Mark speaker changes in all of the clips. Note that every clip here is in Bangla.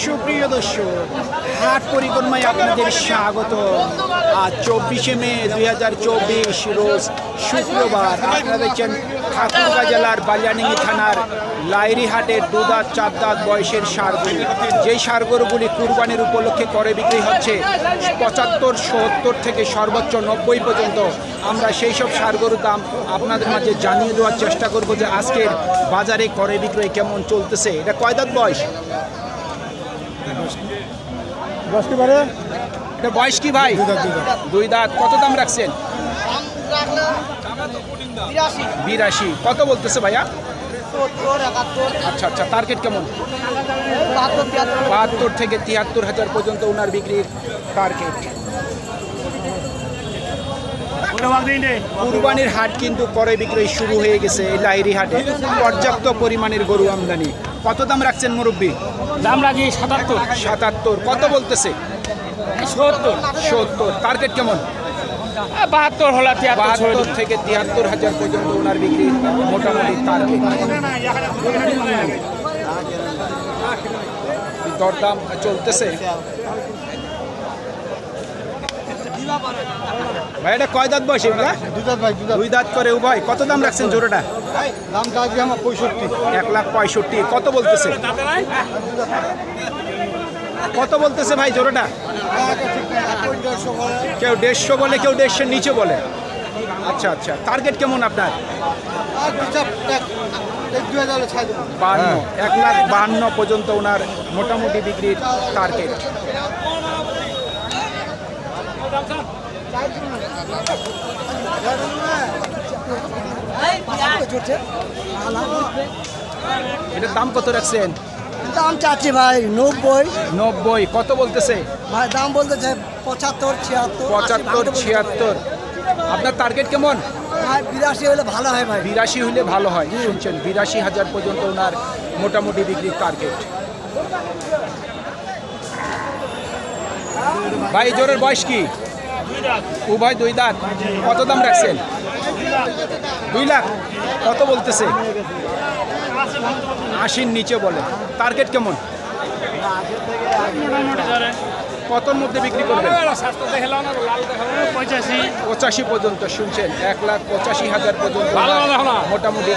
Speaker 1: সুপ্রিয় দর্শক, হাট পরিক্রমায় আপনাদের স্বাগত। আর চব্বিশে মে দুই হাজার চব্বিশ, রোজ শুক্রবার। আপনারা দেখছেন ঠাকুরগাঁ জেলার বালিয়ানিঙ্গি থানার লাইরি হাটের দুদাঁত চার দাঁত বয়সের সারগরু যেই সারগরুগুলি কুরবানির উপলক্ষে করে বিক্রি হচ্ছে, পঁচাত্তর, সত্তর থেকে সর্বোচ্চ নব্বই পর্যন্ত আমরা সেই সব সারগরুর দাম আপনাদের মাঝে জানিয়ে দেওয়ার চেষ্টা করব যে আজকের বাজারে করে বিক্রয় কেমন চলতেছে। এটা কয় দাঁত বয়স?
Speaker 2: দশটি বারে
Speaker 1: এটা বয়স কি ভাই?
Speaker 2: দুই দাঁত,
Speaker 1: কত দাম রাখছেন? বিরাশি। কত বলতেছে ভাইয়া? আচ্ছা আচ্ছা টার্গেট কেমন? বাহাত্তর থেকে তিয়াত্তর হাজার পর্যন্ত ওনার বিক্রির টার্গেট কুরবানির হাট কিন্তু করে বিক্রয় শুরু হয়ে গেছে এই লাইরি হাটে। পর্যাপ্ত পরিমাণের গরু আমদানি। কত দাম রাখছেন মুরব্বী?
Speaker 2: দাম রাখি সাতাত্তর।
Speaker 1: সাতাত্তর। কত বলতেছে?
Speaker 2: সত্তর।
Speaker 1: সত্তর। টার্গেট কেমন?
Speaker 2: বাহাত্তর হলো
Speaker 1: বাহাত্তর থেকে তিয়াত্তর হাজার পর্যন্ত ওনার বিক্রি মোটামুটি টার্গেট। দরদাম চলতেছে? ভাই এটা কয় দাঁত বয়স এগুলা
Speaker 2: দুই দাঁত
Speaker 1: করে উভয়। কত দাম রাখছেন জোড়াটা?
Speaker 2: দাম চাচ্ছি আমার পঁয়ষট্টি।
Speaker 1: এক লাখ পঁয়ষট্টি। কত বলতেছে? কত বলতেছে ভাই জোড়াটা? কেউ দেড়শো বলে কেউ দেড়শোর নিচে বলে। আচ্ছা আচ্ছা। টার্গেট কেমন আপনার? বান্ন। এক লাখ বান্ন পর্যন্ত ওনার মোটামুটি বিক্রির টার্গেট এটার দাম কত রাখছেন?
Speaker 3: দাম চাচ্ছি ভাই নব্বই।
Speaker 1: নব্বই কত বলতেছে?
Speaker 3: ভাই দাম বলতেছে পঁচাত্তর ছিয়াত্তর।
Speaker 1: পঁচাত্তর ছিয়াত্তর। আপনার টার্গেট কেমন?
Speaker 3: ভাই বিরাশি হলে ভালো হয় ভাই।
Speaker 1: বিরাশি হলে ভালো হয়। শুনছেন বিরাশি হাজার পর্যন্ত ওনার মোটামুটি বিক্রির টার্গেট ভাই জোরের বয়স কি? উভয় দুই দাঁত। কত দাম রাখছেন? দুই লাখ। কত বলতেছে? আশির নিচে বলে। টার্গেট কেমন? কতর মধ্যে বিক্রি করবেন?
Speaker 2: পঁচাশি।
Speaker 1: পর্যন্ত শুনছেন। এক লাখ পঁচাশি হাজার পর্যন্ত মোটামুটি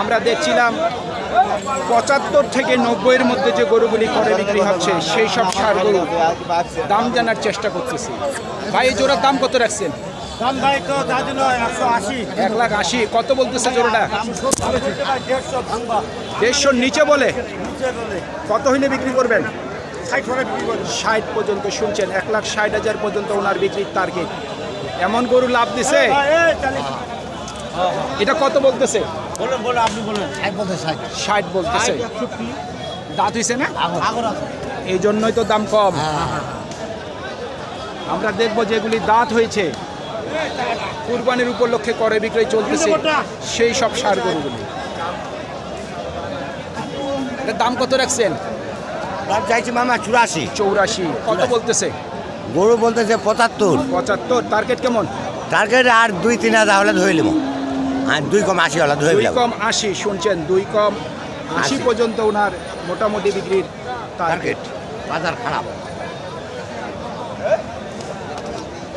Speaker 1: আমরা দেখছিলাম পঁচাত্তর থেকে নব্বইয়ের মধ্যে যে গরুগুলি করে বিক্রি হচ্ছে সেই সব সার গরু দাম জানার চেষ্টা করতেছি। ভাই এই জোড়ার দাম কত রাখছেন?
Speaker 2: দাম ভাই তো তার জন্য একশো আশি।
Speaker 1: এক লাখ আশি। কত বলতেছে জোড়াটা?
Speaker 2: দেড়শো
Speaker 1: দেড়শোর নিচে বলে? কত হইলে বিক্রি করবেন?
Speaker 2: ষাট
Speaker 1: পর্যন্ত শুনছেন এক লাখ ষাট হাজার পর্যন্ত ওনার বিক্রির টার্গেট এমন গরু লাভ দিছে? এটা কত বলতেছে?
Speaker 2: বলুন বলুন আপনি বলুন। ষাট বলতে ষাট।
Speaker 1: ষাট বলতেছে। দাঁত হইছে না? এই জন্যই তো দাম কম। আমরা দেখব যেগুলি দাঁত হয়েছে কুরবানির উপলক্ষে করে বিক্রয় চলতেছে। সেই সব সার গরুগুলি। দাম কত রাখছেন?
Speaker 4: দাম চাইছি মামা চুরাশি।
Speaker 1: চৌরাশি। কত বলতেছে?
Speaker 4: গরু বলতেছে পঁচাত্তর।
Speaker 1: পঁচাত্তর। টার্গেট কেমন?
Speaker 4: টার্গেট আর দুই তিন হাজার হলে ধরে নেব। দুই কম আশি হলে
Speaker 1: দুই কম আশি শুনছেন দুই কম আশি। পর্যন্ত ওনার মোটামুটি বিক্রির টার্গেট
Speaker 4: বাজার খারাপ।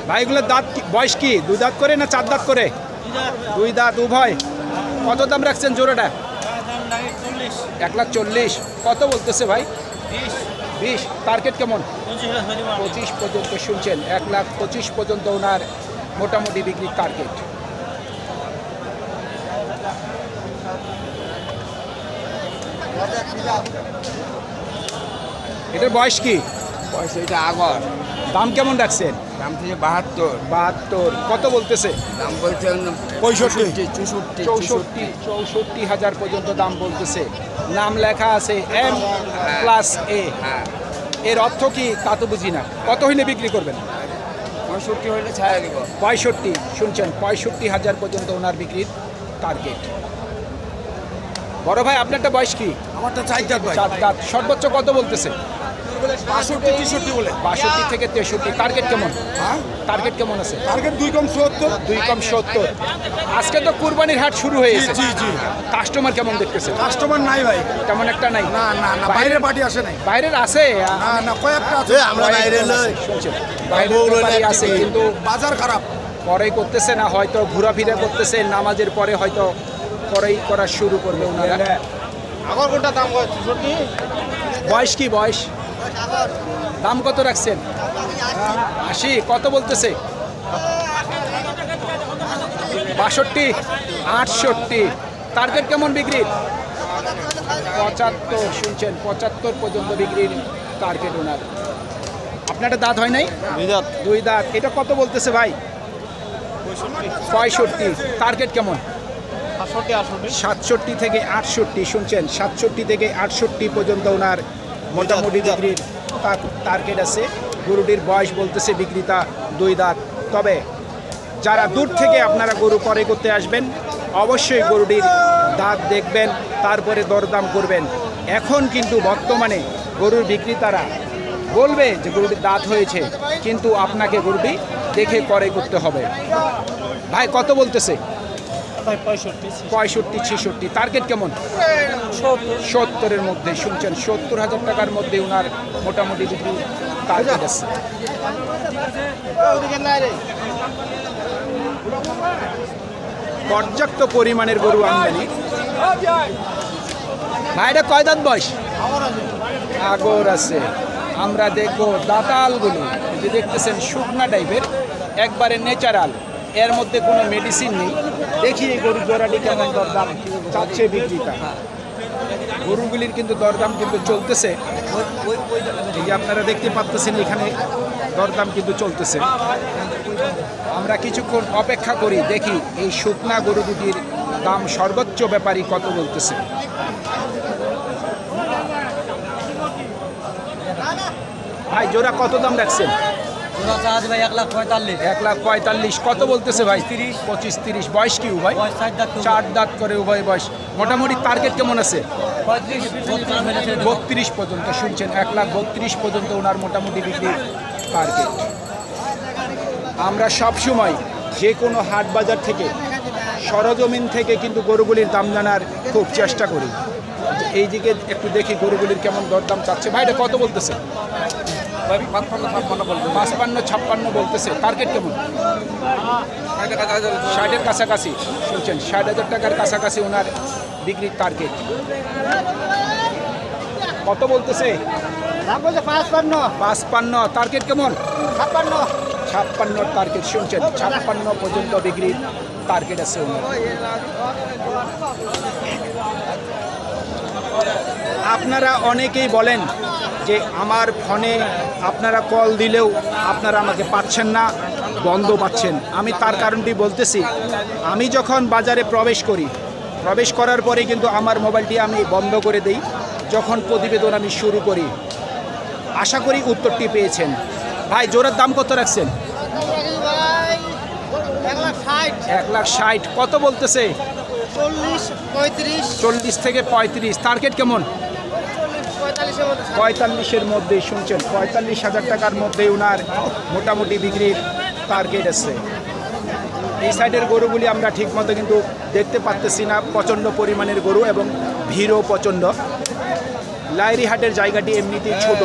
Speaker 1: ভাই এগুলোর দাঁত বয়স কি? দুই দাঁত করে না চার দাঁত করে? দুই দাঁত উভয়। কত দাম রাখছেন জোড়াটা? এক লাখ চল্লিশ। কত বলতেছে ভাই? বিশ। টার্গেট কেমন? পঁচিশ পর্যন্ত শুনছেন এক লাখ পঁচিশ পর্যন্ত ওনার মোটামুটি বিক্রির টার্গেট এটার বয়স কি?
Speaker 5: বয়স এটা আগর।
Speaker 1: দাম কেমন রাখছেন?
Speaker 5: দাম থেকে বাহাত্তর।
Speaker 1: বাহাত্তর। কত বলতেছে?
Speaker 5: দাম বলছেন
Speaker 1: পঁয়ষট্টি।
Speaker 5: চৌষট্টি
Speaker 1: চৌষট্টি চৌষট্টি হাজার পর্যন্ত দাম বলতেছে। নাম লেখা আছে এম প্লাস এ এর অর্থ কি? তা তো বুঝি না। কত হইলে বিক্রি করবেন?
Speaker 5: পঁয়ষট্টি হলে ছায়া দিব।
Speaker 1: পঁয়ষট্টি। শুনছেন পঁয়ষট্টি হাজার পর্যন্ত ওনার বিক্রির টার্গেট বড় ভাই আপনারটা বয়স কি?
Speaker 2: আমারটা চার দাঁত ভাই।
Speaker 1: চার দাঁত সর্বোচ্চ কত বলতেছে?
Speaker 2: বাষট্টি তেষট্টি বলে।
Speaker 1: বাষট্টি থেকে তেষট্টি। টার্গেট কেমন?
Speaker 2: হ্যাঁ?
Speaker 1: টার্গেট কেমন আছে?
Speaker 2: টার্গেট দুই কম সত্তর।
Speaker 1: দুই কম সত্তর। আজকে তো কুরবানির হাট শুরু হয়েছে
Speaker 2: জি, জি।
Speaker 1: কাস্টমার কেমন দেখতেছে?
Speaker 2: কাস্টমার নাই ভাই।
Speaker 1: তেমন একটা নাই?
Speaker 2: না না না। বাইরের পার্টি আসে নাই।
Speaker 1: বাইরের আছে?
Speaker 2: না না কয়েকটা আছে।
Speaker 4: আমরা বাইরে লই।
Speaker 1: শুনছেন? বাইরের আছে কিন্তু
Speaker 2: বাজার খারাপ।
Speaker 1: পরে করতেছে না হয়তো ঘোরাফেরা করতেছে নামাজের পরে হয়তো পরেই করা শুরু করবে ওনারা।
Speaker 2: আগর কোনটা দাম তেষট্টি
Speaker 1: বয়স কি বয়স? দাম কত রাখছেন? আশি কত বলতেছে? বাষট্টি আটষট্টি। টার্গেট কেমন বিক্রি পঁচাত্তর শুনছেন পঁচাত্তর পর্যন্ত বিক্রির টার্গেট ওনার। আপনার একটা দাঁত হয় নাই? দুই দাঁত। এটা কত বলতেছে ভাই? পঁয়ষট্টি। টার্গেট কেমন?
Speaker 2: সাতষট্টি
Speaker 1: থেকে আটষট্টি শুনছেন? সাতষট্টি থেকে আটষট্টি পর্যন্ত ওনার মোটামুটি বিক্রির টার্গেট আছে। গরুটির বয়স বলতেছে বিক্রিতা দুই দাঁত। তবে যারা দূর থেকে আপনারা গরু করে করতে আসবেন অবশ্যই গরুটির দাঁত দেখবেন তারপরে দরদাম করবেন। এখন কিন্তু বর্তমানে গরুর বিক্রেতারা বলবে যে গরুটির দাঁত হয়েছে কিন্তু আপনাকে গরুটি দেখে করে করতে হবে। ভাই কত বলতেছে?
Speaker 2: পঁয়ষট্টি
Speaker 1: ছেষট্টি। টার্গেট কেমন? সত্তরের মধ্যে। শুনছেন সত্তর হাজার টাকার মধ্যে ওনার মোটামুটি বিক্রি টার্গেট আছে। পর্যাপ্ত পরিমাণের গরু আমদানি। ভাইটা কয় দাঁত বয়স? আগর আছে। আমরা দেখব দাতালগুলো। এই যে দেখতেছেন শুকনা টাইপের একবারে ন্যাচারাল এর মধ্যে কোনো মেডিসিন নেই। দেখি এই গরুর জোড়াটি কেমন দরদাম চাচ্ছে বিক্রিটা গরুগুলির কিন্তু দরদাম কিন্তু চলতেছে। এই যে আপনারা দেখতে পাচ্ছেন এখানে দরদাম কিন্তু চলতেছে। আমরা কিছুক্ষণ অপেক্ষা করি, দেখি এই শুকনা গরু দুটির দাম সর্বোচ্চ ব্যাপারী কত বলতেছে। ভাই, জোড়া কত দাম রাখছেন?
Speaker 3: ভাই এক লাখ পঁয়তাল্লিশ।
Speaker 1: এক লাখ পঁয়তাল্লিশ। কত বলতেছে ভাই? তিরিশ। পঁচিশ তিরিশ। বয়স কি উভয় চার দাঁত করে উভয় বয়স। মোটামুটি টার্গেট কেমন আছে? বত্রিশ পর্যন্ত শুনছেন। এক লাখ বত্রিশ পর্যন্ত ওনার মোটামুটি বিক্রি টার্গেট আমরা সব সময় যে কোনো হাট বাজার থেকে সরজমিন থেকে কিন্তু গরুগুলির দাম জানার খুব চেষ্টা করি। এই দিকে একটু দেখি গরুগুলির কেমন দরদাম চাচ্ছে। ভাই এটা কত বলতেছে? পাঁচপান্ন ছাপ্পান্ন বলতেছে। টার্গেট কেমন? ষাটের কাছাকাছি শুনছেন? ষাট হাজার টাকার কাছাকাছি ওনার বিক্রির টার্গেট কত বলতেছে?
Speaker 2: পাঁচপান্ন।
Speaker 1: পাঁচপান্ন টার্গেট কেমন?
Speaker 2: ছাপ্পান্ন।
Speaker 1: ছাপ্পান্ন টার্গেট শুনছেন? ছাপ্পান্ন পর্যন্ত বিক্রির টার্গেট আছে ওনার। আপনারা অনেকেই বলেন যে আমার ফোনে আপনারা কল দিলেও আপনারা আমাকে পাচ্ছেন না বন্ধ পাচ্ছেন। আমি তার কারণটি বলতেছি আমি যখন বাজারে প্রবেশ করি প্রবেশ করার পরে কিন্তু আমার মোবাইলটি আমি বন্ধ করে দেই যখন প্রতিবেদন আমি শুরু করি। আশা করি উত্তরটি পেয়েছেন। ভাই জোরের দাম কত রাখছেন?
Speaker 3: এক লাখ ষাট।
Speaker 1: কত বলতেছে?
Speaker 3: চল্লিশ পঁয়ত্রিশ।
Speaker 1: চল্লিশ থেকে পঁয়ত্রিশ। টার্গেট কেমন?
Speaker 3: পঁয়তাল্লিশের মধ্যে
Speaker 1: শুনছেন পঁয়তাল্লিশ হাজার টাকার মধ্যে ওনার মোটামুটি বিক্রির টার্গেট আছে এই সাইডের গরুগুলি আমরা ঠিকমতো কিন্তু দেখতে পাচ্তেছি না প্রচণ্ড পরিমাণের গরু এবং ভিড়ও প্রচণ্ড। লাইরি হাটের জায়গাটি এমনিতেই ছোট।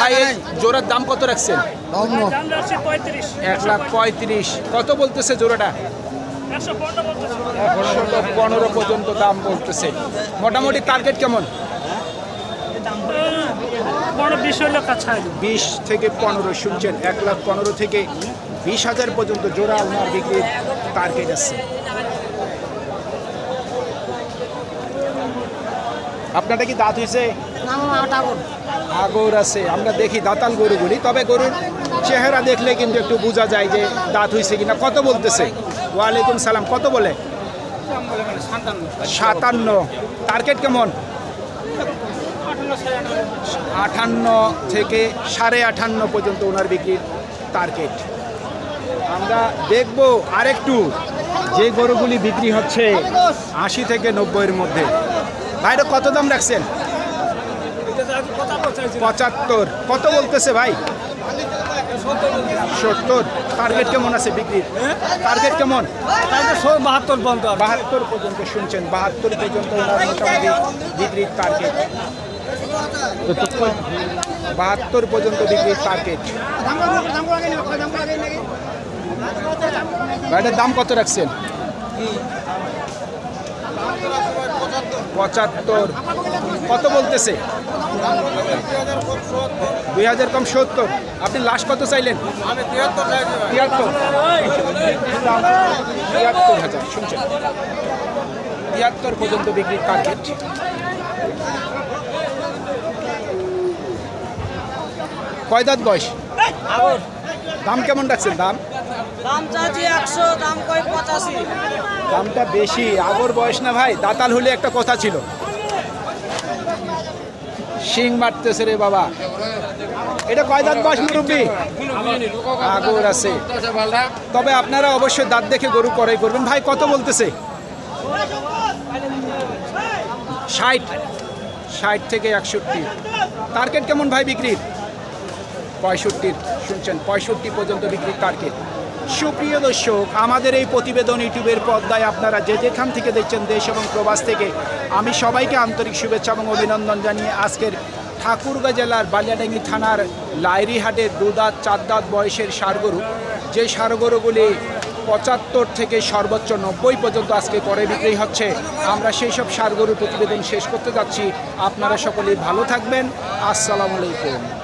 Speaker 1: ভাই জোড়ার দাম কত রাখছেন? এক লাখ পঁয়ত্রিশ। কত বলতেছে জোড়াটা? একশো পনেরো পর্যন্ত দাম বলতেছে। মোটামুটি টার্গেট কেমন? বিশ থেকে পনেরো শুনছেন এক লাখ পনেরো থেকে বিশ হাজার পর্যন্ত জোড়া ওনার বিক্রির টার্গেট আছে। আপনারটা কি দাঁত হয়েছে? আগর আছে আমরা দেখি দাতাল গরুগুলি তবে গরুর চেহারা দেখলে কিন্তু একটু বোঝা যায় যে দাঁত হয়েছে কিনা। কত বলতেছে? ওয়ালাইকুম সালাম কত বলে? সাতান্ন। টার্গেট কেমন? আটান্ন থেকে সাড়ে আটান্ন পর্যন্ত ওনার বিক্রির টার্গেট আমরা দেখব আরেকটু যে গরুগুলি বিক্রি হচ্ছে আশি থেকে নব্বইয়ের মধ্যে। ভাইটা কত দাম রাখছেন? পঁচাত্তর। কত বলতেছে ভাই? সত্তর। টার্গেট কেমন আছে বিক্রির? টার্গেট কেমন?
Speaker 2: বাহাত্তর পর্যন্ত
Speaker 1: বাহাত্তর শুনছেন। বাহাত্তর পর্যন্ত বিক্রির টার্গেট বাহাত্তর পর্যন্ত বিক্রির টার্গেট গাড়িটার দাম কত রাখছেন? পঁচাত্তর। কত বলতেছে? দুই হাজার কম সত্তর। আপনি লাস্ট কত চাইলেন? তিয়াত্তর। তিয়াত্তর হাজার, শুনছেন? তিয়াত্তর পর্যন্ত বিক্রির টার্গেট কয় দাঁত বয়স? দাম কেমন রাখছেন? দাম?
Speaker 3: দাম চাচ্ছি একশো দাম কয় পঁচাশি।
Speaker 1: দামটা বেশি। আগর বয়স না ভাই? দাতাল হলে একটা কথা ছিল। শিং মারতেছে রে বাবা। এটা কয় দাঁত বয়স মুরব্বী? আগর আছে। তবে আপনারা অবশ্যই দাঁত দেখে গরু করাই করবেন। ভাই কত বলতেছে? ষাট। ষাট থেকে একষট্টি। টার্গেট কেমন ভাই বিক্রির? পঁয়ষট্টির, শুনছেন, পঁয়ষট্টি পর্যন্ত বিক্রির টার্গেট সুপ্রিয় দর্শক, আমাদের এই প্রতিবেদন ইউটিউবের পর্দায় আপনারা যে যেখান থেকে দেখছেন দেশ এবং প্রবাস থেকে, আমি সবাইকে আন্তরিক শুভেচ্ছা এবং অভিনন্দন জানিয়ে আজকের ঠাকুরগাঁ জেলার বালিয়াডাঙ্গি থানার লাইরিহাটের দুদাঁত চার দাঁত বয়সের সারগরু। যে সারগরুগুলি পঁচাত্তর থেকে সর্বোচ্চ নব্বই পর্যন্ত আজকে করে বিক্রি হচ্ছে, আমরা সেই সব সারগরু প্রতিবেদন শেষ করতে যাচ্ছি। আপনারা সকলেই ভালো থাকবেন। আসসালামু আলাইকুম।